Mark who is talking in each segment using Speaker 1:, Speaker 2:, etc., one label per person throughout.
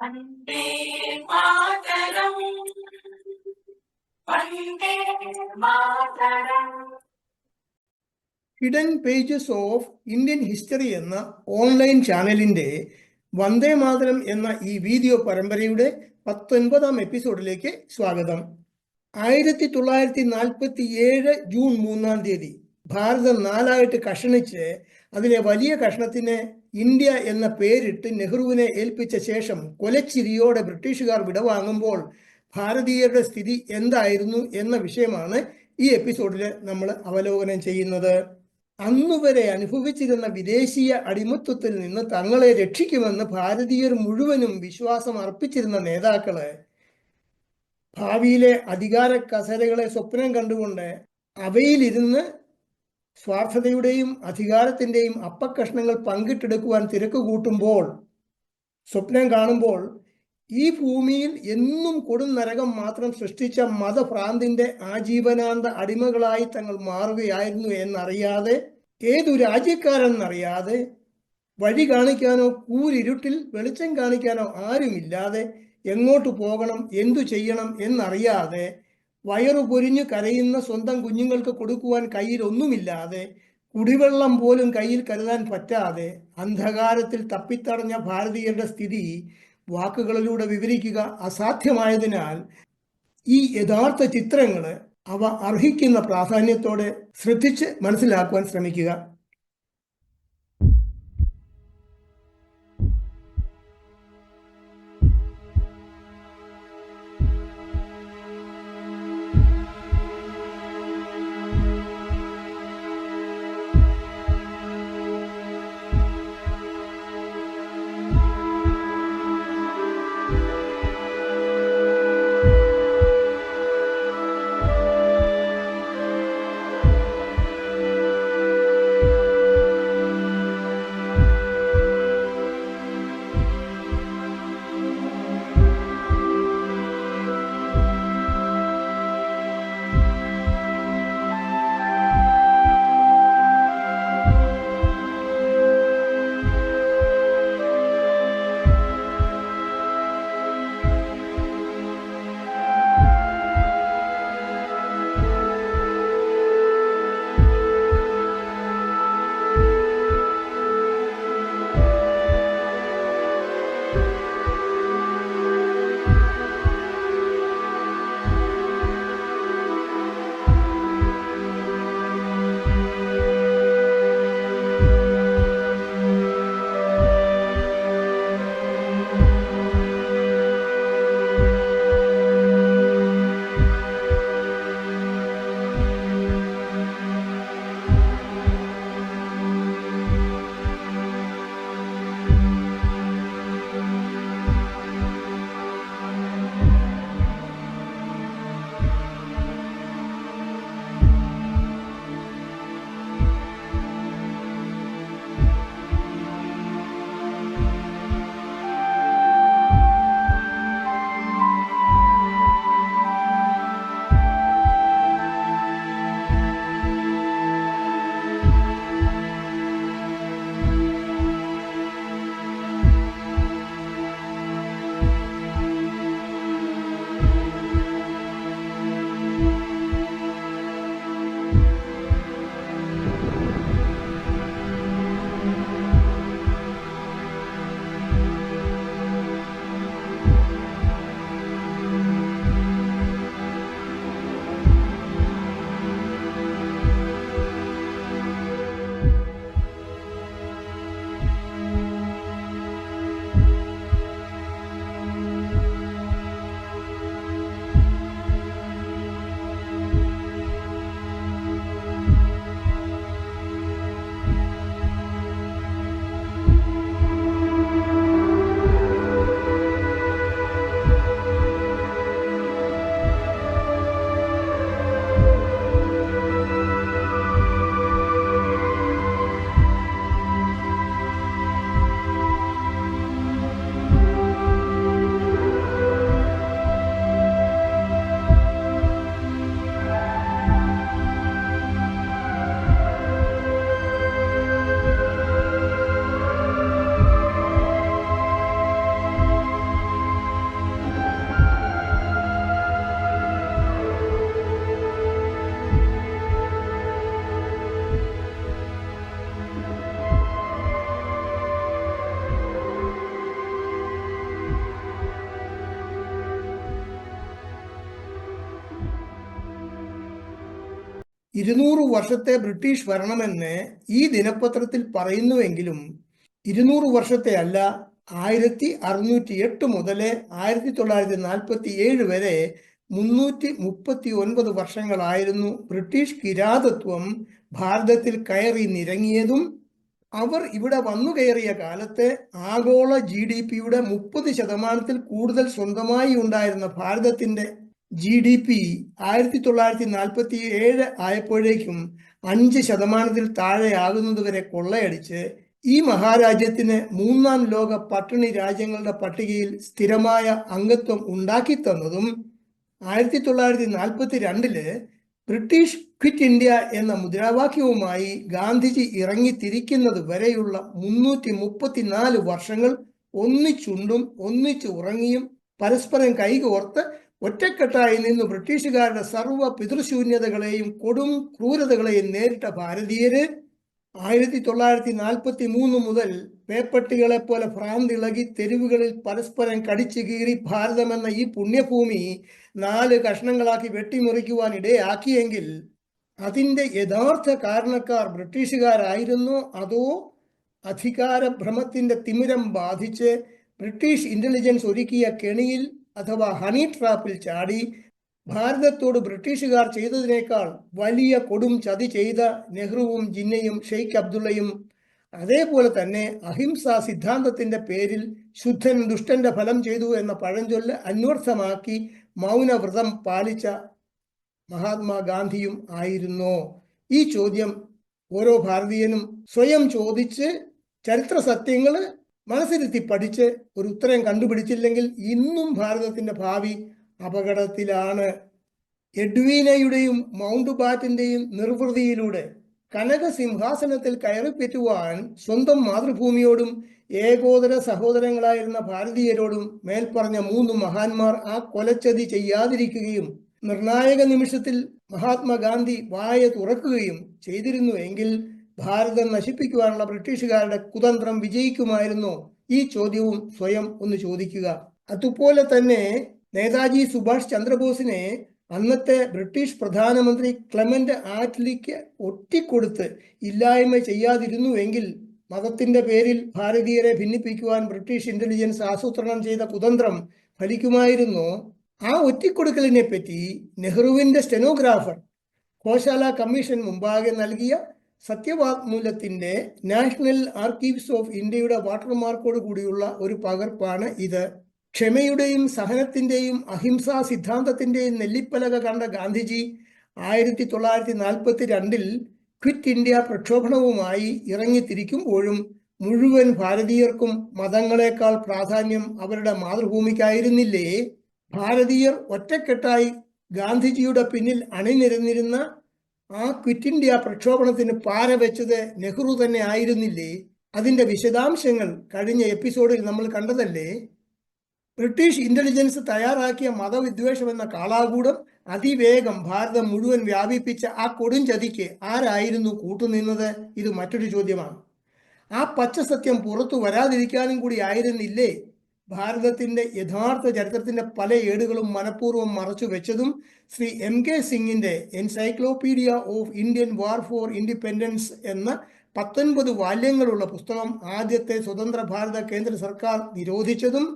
Speaker 1: Hidden pages of Indian history എന്ന online ചാനലിന്റെ വന്ദേ മാതരം എന്ന ഈ വീഡിയോ പരമ്പരയുടെ പത്തൊൻപതാം എപ്പിസോഡിലേക്ക് സ്വാഗതം. ആയിരത്തി തൊള്ളായിരത്തി നാൽപ്പത്തി ഏഴ് ജൂൺ മൂന്നാം തീയതി. ഭാരതം നാലായിട്ട് കഷണിച്ച് അതിലെ വലിയ കഷ്ണത്തിന് ഇന്ത്യ എന്ന പേരിട്ട് നെഹ്റുവിനെ ഏൽപ്പിച്ച ശേഷം കൊലച്ചിരിയോടെ ബ്രിട്ടീഷുകാർ വിടവാങ്ങുമ്പോൾ ഭാരതീയരുടെ സ്ഥിതി എന്തായിരുന്നു എന്ന വിഷയമാണ് ഈ എപ്പിസോഡിൽ നമ്മൾ അവലോകനം ചെയ്യുന്നത്. അന്നുവരെ അനുഭവിച്ചിരുന്ന വിദേശീയ അടിമത്വത്തിൽ നിന്ന് തങ്ങളെ രക്ഷിക്കുമെന്ന് ഭാരതീയർ മുഴുവനും വിശ്വാസം അർപ്പിച്ചിരുന്ന നേതാക്കൾ ഭാവിയിലെ അധികാര കസരകളെ സ്വപ്നം കണ്ടുകൊണ്ട് അവയിലിരുന്ന് സ്വാർത്ഥതയുടെയും അധികാരത്തിന്റെയും അപ്പക്കഷ്ണങ്ങൾ പങ്കിട്ടെടുക്കുവാൻ തിരക്ക് കൂട്ടുമ്പോൾ സ്വപ്നം കാണുമ്പോൾ ഈ ഭൂമിയിൽ എന്നും കൊടും നരകം മാത്രം സൃഷ്ടിച്ച മതഭ്രാന്തിന്റെ ആജീവനാന്ത അടിമകളായി തങ്ങൾ മാറുകയായിരുന്നു എന്നറിയാതെ ഏതു രാജ്യക്കാരെന്നറിയാതെ വഴി കാണിക്കാനോ കൂരിരുട്ടിൽ വെളിച്ചം കാണിക്കാനോ ആരുമില്ലാതെ എങ്ങോട്ട് പോകണം എന്തു ചെയ്യണം എന്നറിയാതെ വയറു പൊരിഞ്ഞു കരയുന്ന സ്വന്തം കുഞ്ഞുങ്ങൾക്ക് കൊടുക്കുവാൻ കയ്യിൽ ഒന്നുമില്ലാതെ കുടിവെള്ളം പോലും കയ്യിൽ കരുതാൻ പറ്റാതെ അന്ധകാരത്തിൽ തപ്പിത്തടഞ്ഞ ഭാരതീയരുടെ സ്ഥിതി വാക്കുകളിലൂടെ വിവരിക്കുക അസാധ്യമായതിനാൽ ഈ യഥാർത്ഥ ചിത്രങ്ങൾ അവ അർഹിക്കുന്ന പ്രാധാന്യത്തോടെ ശ്രദ്ധിച്ച് മനസ്സിലാക്കുവാൻ ശ്രമിക്കുക. ഇരുന്നൂറ് വർഷത്തെ ബ്രിട്ടീഷ് ഭരണമെന്ന് ഈ ദിനപത്രത്തിൽ പറയുന്നുവെങ്കിലും ഇരുന്നൂറ് വർഷത്തെ അല്ല ആയിരത്തി അറുന്നൂറ്റി എട്ട് മുതൽ ആയിരത്തി തൊള്ളായിരത്തി നാൽപ്പത്തി ഏഴ് വരെ മുന്നൂറ്റി മുപ്പത്തി ഒൻപത് വർഷങ്ങളായിരുന്നു ബ്രിട്ടീഷ് കിരാതത്വം ഭാരതത്തിൽ കയറി നിരങ്ങിയതും. അവർ ഇവിടെ വന്നു കയറിയ കാലത്ത് ആഗോള ജി ഡി പിയുടെ മുപ്പത് ശതമാനത്തിൽ കൂടുതൽ സ്വന്തമായി ഉണ്ടായിരുന്ന ഭാരതത്തിന്റെ ജി ഡി പി ആയിരത്തി തൊള്ളായിരത്തി നാൽപ്പത്തി ഏഴ് ആയപ്പോഴേക്കും അഞ്ച് ശതമാനത്തിൽ താഴെയാകുന്നതുവരെ കൊള്ളയടിച്ച് ഈ മഹാരാജ്യത്തിന് മൂന്നാം ലോക പട്ടിണി രാജ്യങ്ങളുടെ പട്ടികയിൽ സ്ഥിരമായ അംഗത്വം ഉണ്ടാക്കി തന്നതും ആയിരത്തി തൊള്ളായിരത്തി നാൽപ്പത്തി രണ്ടിൽ ബ്രിട്ടീഷ് ക്വിറ്റ് ഇന്ത്യ എന്ന മുദ്രാവാക്യവുമായി ഗാന്ധിജി ഇറങ്ങിത്തിരിക്കുന്നത് വരെയുള്ള മുന്നൂറ്റി മുപ്പത്തിനാല് വർഷങ്ങൾ ഒന്നിച്ചുണ്ടും ഒന്നിച്ചു ഉറങ്ങിയും പരസ്പരം കൈകോർത്ത് ഒറ്റക്കെട്ടായി നിന്ന് ബ്രിട്ടീഷുകാരുടെ സർവ പിതൃശൂന്യതകളെയും കൊടും ക്രൂരതകളെയും നേരിട്ട ഭാരതീയര് ആയിരത്തി തൊള്ളായിരത്തി നാൽപ്പത്തി മൂന്ന് മുതൽ പേപ്പട്ടികളെ പോലെ ഭ്രാന്തിളകി തെരുവുകളിൽ പരസ്പരം കടിച്ചു കീറി ഭാരതമെന്ന ഈ പുണ്യഭൂമി നാല് കഷ്ണങ്ങളാക്കി വെട്ടിമുറിക്കുവാൻ ഇടയാക്കിയെങ്കിൽ അതിന്റെ യഥാർത്ഥ കാരണക്കാർ ബ്രിട്ടീഷുകാരായിരുന്നോ? അതോ അധികാരഭ്രമത്തിന്റെ തിമിരം ബാധിച്ച് ബ്രിട്ടീഷ് ഇന്റലിജൻസ് ഒരുക്കിയ കെണിയിൽ അഥവാ ഹണി ട്രാപ്പിൽ ചാടി ഭാരതത്തോട് ബ്രിട്ടീഷുകാർ ചെയ്തതിനേക്കാൾ വലിയ കൊടും ചതി ചെയ്ത നെഹ്റുവും ജിന്നയും ഷെയ്ഖ് അബ്ദുള്ളയും അതേപോലെ തന്നെ അഹിംസാ സിദ്ധാന്തത്തിന്റെ പേരിൽ ശുദ്ധൻ ദുഷ്ടന്റെ ഫലം ചെയ്തു എന്ന പഴഞ്ചൊല്ല് അന്വർത്ഥമാക്കി മൗനവ്രതം പാലിച്ച മഹാത്മാഗാന്ധിയും ആയിരുന്നോ. ഈ ചോദ്യം ഓരോ ഭാരതീയനും സ്വയം ചോദിച്ച് ചരിത്ര സത്യങ്ങൾ മനസ്സിരുത്തി പഠിച്ച് ഒരു ഉത്തരം കണ്ടുപിടിച്ചില്ലെങ്കിൽ ഇന്നും ഭാരതത്തിന്റെ ഭാവി അപകടത്തിലാണ്. എഡ്വീനയുടെയും മൗണ്ട് ബാറ്റിന്റെയും നിർവൃതിയിലൂടെ കനക സിംഹാസനത്തിൽ കയറിപ്പറ്റുവാൻ സ്വന്തം മാതൃഭൂമിയോടും ഏകോദര സഹോദരങ്ങളായിരുന്ന ഭാരതീയരോടും മേൽപ്പറഞ്ഞ മൂന്ന് മഹാന്മാർ ആ കൊലച്ചതി ചെയ്യാതിരിക്കുകയും നിർണായക നിമിഷത്തിൽ മഹാത്മാഗാന്ധി വായ തുറക്കുകയും ചെയ്തിരുന്നു എങ്കിൽ ഭാരതം നശിപ്പിക്കുവാനുള്ള ബ്രിട്ടീഷുകാരുടെ കുതന്ത്രം വിജയിക്കുമായിരുന്നോ. ഈ ചോദ്യവും സ്വയം ഒന്ന് ചോദിക്കുക. അതുപോലെ തന്നെ നേതാജി സുഭാഷ് ചന്ദ്രബോസിനെ അന്നത്തെ ബ്രിട്ടീഷ് പ്രധാനമന്ത്രി ക്ലെമന്റ് ആറ്റ്ലിക്ക് ഒട്ടിക്കൊടുത്ത് ഇല്ലായ്മ ചെയ്യാതിരുന്നുവെങ്കിൽ മതത്തിന്റെ പേരിൽ ഭാരതീയരെ ഭിന്നിപ്പിക്കുവാൻ ബ്രിട്ടീഷ് ഇന്റലിജൻസ് ആസൂത്രണം ചെയ്ത കുതന്ത്രം ഫലിക്കുമായിരുന്നോ. ആ ഒറ്റിക്കൊടുക്കലിനെ പറ്റി നെഹ്റുവിന്റെ സ്റ്റെനോഗ്രാഫർ കോശാല കമ്മീഷൻ മുമ്പാകെ നൽകിയ സത്യവാങ്മൂലത്തിന്റെ നാഷണൽ ആർക്കീവ്സ് ഓഫ് ഇന്ത്യയുടെ വാട്ടർമാർക്കോട് കൂടിയുള്ള ഒരു പകർപ്പാണ് ഇത്. ക്ഷമയുടെയും സഹനത്തിന്റെയും അഹിംസാ സിദ്ധാന്തത്തിന്റെയും നെല്ലിപ്പലക കണ്ട ഗാന്ധിജി ആയിരത്തി തൊള്ളായിരത്തി നാൽപ്പത്തി രണ്ടിൽ ക്വിറ്റ് ഇന്ത്യ പ്രക്ഷോഭണവുമായി ഇറങ്ങിത്തിരിക്കുമ്പോഴും മുഴുവൻ ഭാരതീയർക്കും മതങ്ങളെക്കാൾ പ്രാധാന്യം അവരുടെ മാതൃഭൂമിക്കായിരുന്നില്ലേ? ഭാരതീയർ ഒറ്റക്കെട്ടായി ഗാന്ധിജിയുടെ പിന്നിൽ അണിനിരന്നിരുന്ന ആ ക്വിറ്റ് ഇന്ത്യ പ്രക്ഷോഭണത്തിന് പാര വെച്ചത് നെഹ്റു തന്നെ ആയിരുന്നില്ലേ? അതിന്റെ വിശദാംശങ്ങൾ കഴിഞ്ഞ എപ്പിസോഡിൽ നമ്മൾ കണ്ടതല്ലേ? ബ്രിട്ടീഷ് ഇന്റലിജൻസ് തയ്യാറാക്കിയ മതവിദ്വേഷം എന്ന കാളാകൂടം അതിവേഗം ഭാരതം മുഴുവൻ വ്യാപിപ്പിച്ച ആ കൊടും ചതിക്ക് ആരായിരുന്നു കൂട്ടുനിന്നത്? ഇത് മറ്റൊരു ചോദ്യമാണ്. ആ പച്ച സത്യം പുറത്തു വരാതിരിക്കാനും കൂടി ആയിരുന്നില്ലേ? ഭാരതത്തിന്റെ യഥാർത്ഥ ചരിത്രത്തിന്റെ പല ഏടുകളും മനഃപൂർവം മറച്ചു വെച്ചതും ശ്രീ എം കെ സിംഗിന്റെ encyclopedia of Indian war for independence എന്ന പത്തൊൻപത് വാല്യങ്ങളുള്ള പുസ്തകം ആദ്യത്തെ സ്വതന്ത്ര ഭാരത കേന്ദ്ര സർക്കാർ നിരോധിച്ചതും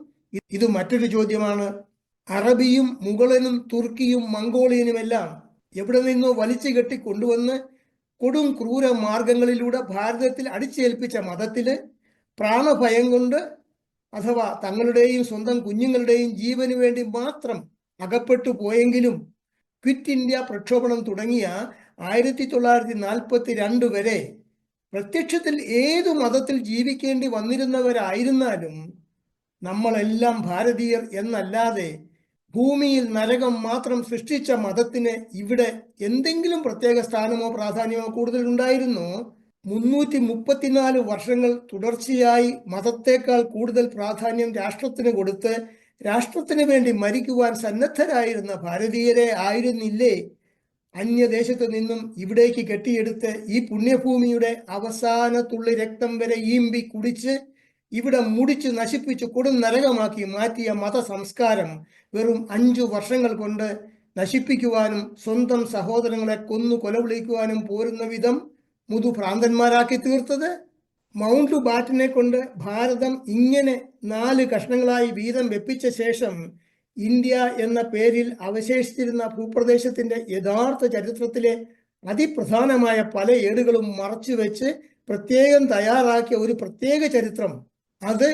Speaker 1: ഇത് മറ്റൊരു ചോദ്യമാണ്. അറബിയും മുഗളനും തുർക്കിയും മംഗോളിയനുമെല്ലാം എവിടെ നിന്നോ വലിച്ചു കെട്ടി കൊണ്ടുവന്ന് കൊടും ക്രൂര മാർഗങ്ങളിലൂടെ ഭാരതത്തിൽ അടിച്ചേൽപ്പിച്ച മതത്തിൽ പ്രാണഭയം കൊണ്ട് അഥവാ തങ്ങളുടെയും സ്വന്തം കുഞ്ഞുങ്ങളുടെയും ജീവന് വേണ്ടി മാത്രം അകപ്പെട്ടു പോയെങ്കിലും ക്വിറ്റ് ഇന്ത്യ പ്രക്ഷോഭണം തുടങ്ങിയ ആയിരത്തി തൊള്ളായിരത്തി നാൽപ്പത്തി രണ്ട് വരെ പ്രത്യക്ഷത്തിൽ ഏതു മതത്തിൽ ജീവിക്കേണ്ടി വന്നിരുന്നവരായിരുന്നാലും നമ്മളെല്ലാം ഭാരതീയർ എന്നല്ലാതെ ഭൂമിയിൽ നരകം മാത്രം സൃഷ്ടിച്ച മതത്തിന് ഇവിടെ എന്തെങ്കിലും പ്രത്യേക സ്ഥാനമോ പ്രാധാന്യമോ കൂടുതൽ ഉണ്ടായിരുന്നോ മുന്നൂറ്റി മുപ്പത്തിനാല് വർഷങ്ങൾ തുടർച്ചയായി മതത്തെക്കാൾ കൂടുതൽ പ്രാധാന്യം രാഷ്ട്രത്തിന് കൊടുത്ത് രാഷ്ട്രത്തിന് വേണ്ടി മരിക്കുവാൻ സന്നദ്ധരായിരുന്ന ഭാരതീയരെ ആയിരുന്നില്ലേ? അന്യദേശത്തു നിന്നും ഇവിടേക്ക് കെട്ടിയെടുത്ത് ഈ പുണ്യഭൂമിയുടെ അവസാന തുള്ളി രക്തം വരെ ഈമ്പി കുടിച്ച് ഇവിടെ മുടിച്ച് നശിപ്പിച്ച് കൊടും നരകമാക്കി മാറ്റിയ മത സംസ്കാരം വെറും അഞ്ചു വർഷങ്ങൾ കൊണ്ട് നശിപ്പിക്കുവാനും സ്വന്തം സഹോദരങ്ങളെ കൊന്നു കൊലവിളിക്കുവാനും പോരുന്ന വിധം മുതുഭ്രാന്തന്മാരാക്കി തീർത്തത്. മൗണ്ട് ബാറ്റിനെ കൊണ്ട് ഭാരതം ഇങ്ങനെ നാല് കഷ്ണങ്ങളായി വീതം വെപ്പിച്ച ശേഷം ഇന്ത്യ എന്ന പേരിൽ അവശേഷിച്ചിരുന്ന ഭൂപ്രദേശത്തിന്റെ യഥാർത്ഥ ചരിത്രത്തിലെ അതിപ്രധാനമായ പല ഏടുകളും മറച്ചുവെച്ച് പ്രത്യേകം തയ്യാറാക്കിയ ഒരു പ്രത്യേക ചരിത്രം. അത്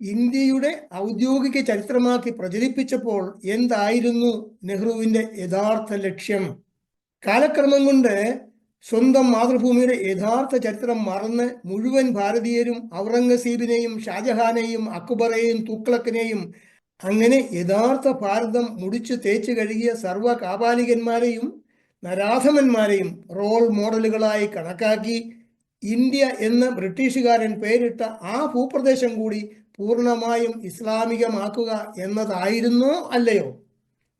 Speaker 1: ഇന്ത്യയുടെ ഔദ്യോഗിക ചരിത്രമാക്കി പ്രചരിപ്പിച്ചപ്പോൾ എന്തായിരുന്നു നെഹ്റുവിന്റെ യഥാർത്ഥ ലക്ഷ്യം? കാലക്രമം കൊണ്ട് സ്വന്തം മാതൃഭൂമിയുടെ യഥാർത്ഥ ചരിത്രം മറന്ന് മുഴുവൻ ഭാരതീയരും ഔറംഗസീബിനെയും ഷാജഹാനെയും അക്ബറേയും തുക്ലക്കിനെയും അങ്ങനെ യഥാർത്ഥ ഭാരതം മുടിച്ചു തേച്ചു കഴുകിയ സർവ കാപാലികന്മാരെയും നരാധമന്മാരെയും റോൾ മോഡലുകളായി കണക്കാക്കി ഇന്ത്യ എന്ന് ബ്രിട്ടീഷുകാരൻ പേരിട്ട ആ ഭൂപ്രദേശം കൂടി പൂർണമായും ഇസ്ലാമികമാക്കുക എന്നതായിരുന്നോ അല്ലയോ?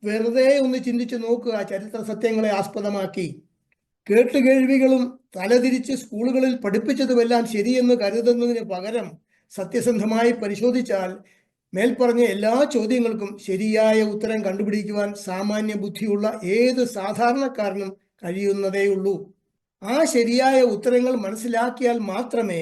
Speaker 1: വെറുതെ ഒന്ന് ചിന്തിച്ചു നോക്കുക ചരിത്ര സത്യങ്ങളെ ആസ്പദമാക്കി. കേട്ടുകേഴ്വികളും തലതിരിച്ച് സ്കൂളുകളിൽ പഠിപ്പിച്ചതുമെല്ലാം ശരിയെന്ന് കരുതുന്നതിന് പകരം സത്യസന്ധമായി പരിശോധിച്ചാൽ മേൽപ്പറഞ്ഞ എല്ലാ ചോദ്യങ്ങൾക്കും ശരിയായ ഉത്തരം കണ്ടുപിടിക്കുവാൻ സാമാന്യ ബുദ്ധിയുള്ള ഏത് സാധാരണക്കാരനും കഴിയുന്നതേയുള്ളൂ. ആ ശരിയായ ഉത്തരങ്ങൾ മനസ്സിലാക്കിയാൽ മാത്രമേ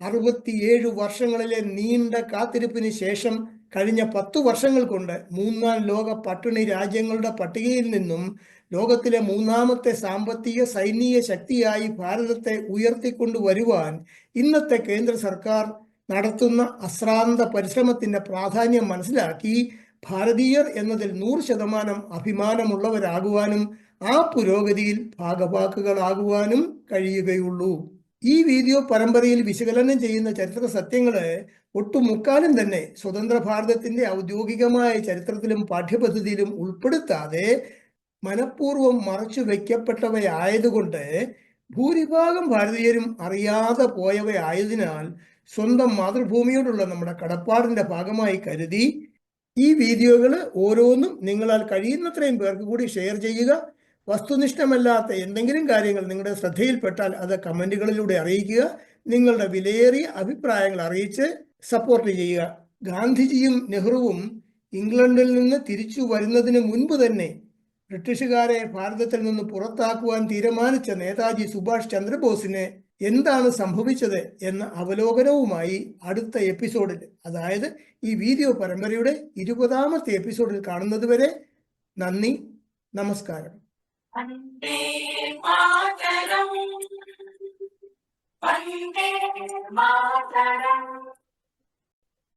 Speaker 1: അറുപത്തിയേഴ് വർഷങ്ങളിലെ നീണ്ട കാത്തിരിപ്പിന് ശേഷം കഴിഞ്ഞ പത്തു വർഷങ്ങൾ കൊണ്ട് മൂന്നാം ലോക പട്ടിണി രാജ്യങ്ങളുടെ പട്ടികയിൽ നിന്നും ലോകത്തിലെ മൂന്നാമത്തെ സാമ്പത്തിക സൈനിക ശക്തിയായി ഭാരതത്തെ ഉയർത്തിക്കൊണ്ടുവരുവാൻ ഇന്നത്തെ കേന്ദ്ര സർക്കാർ നടത്തുന്ന അശ്രാന്ത പരിശ്രമത്തിന്റെ പ്രാധാന്യം മനസ്സിലാക്കി ഭാരതീയർ എന്നതിൽ നൂറ് ശതമാനം അഭിമാനമുള്ളവരാകുവാനും ആ പുരോഗതിയിൽ ഭാഗവാക്കുകളാകുവാനും കഴിയുകയുള്ളൂ. ഈ വീഡിയോ പരമ്പരയിൽ വിശകലനം ചെയ്യുന്ന ചരിത്ര സത്യങ്ങളെ ഒട്ടുമുക്കാലും തന്നെ സ്വതന്ത്ര ഭാരതത്തിന്റെ ഔദ്യോഗികമായ ചരിത്രത്തിലും പാഠ്യപദ്ധതിയിലും ഉൾപ്പെടുത്താതെ മനഃപൂർവം മറച്ചു വയ്ക്കപ്പെട്ടവയായതുകൊണ്ട് ഭൂരിഭാഗം ഭാരതീയരും അറിയാതെ പോയവയായതിനാൽ സ്വന്തം മാതൃഭൂമിയോടുള്ള നമ്മുടെ കടപ്പാടിന്റെ ഭാഗമായി കരുതി ഈ വീഡിയോകൾ ഓരോന്നും നിങ്ങളാൽ കഴിയുന്നത്രയും പേർക്ക് കൂടി ഷെയർ ചെയ്യുക. വസ്തുനിഷ്ഠമല്ലാത്ത എന്തെങ്കിലും കാര്യങ്ങൾ നിങ്ങളുടെ ശ്രദ്ധയിൽപ്പെട്ടാൽ അത് കമന്റുകളിലൂടെ അറിയിക്കുക. നിങ്ങളുടെ വിലയേറിയ അഭിപ്രായങ്ങൾ അറിയിച്ച് സപ്പോർട്ട് ചെയ്യുക. ഗാന്ധിജിയും നെഹ്റുവും ഇംഗ്ലണ്ടിൽ നിന്ന് തിരിച്ചു വരുന്നതിന് മുൻപ് തന്നെ ബ്രിട്ടീഷുകാരെ ഭാരതത്തിൽ നിന്ന് പുറത്താക്കുവാൻ തീരുമാനിച്ച നേതാജി സുഭാഷ് ചന്ദ്രബോസിന് എന്താണ് സംഭവിച്ചത് എന്ന അവലോകനവുമായി അടുത്ത എപ്പിസോഡിൽ അതായത് ഈ വീഡിയോ പരമ്പരയുടെ ഇരുപതാമത്തെ എപ്പിസോഡിൽ കാണുന്നതുവരെ നന്ദി നമസ്കാരം.
Speaker 2: വന്ദേ മാതരം.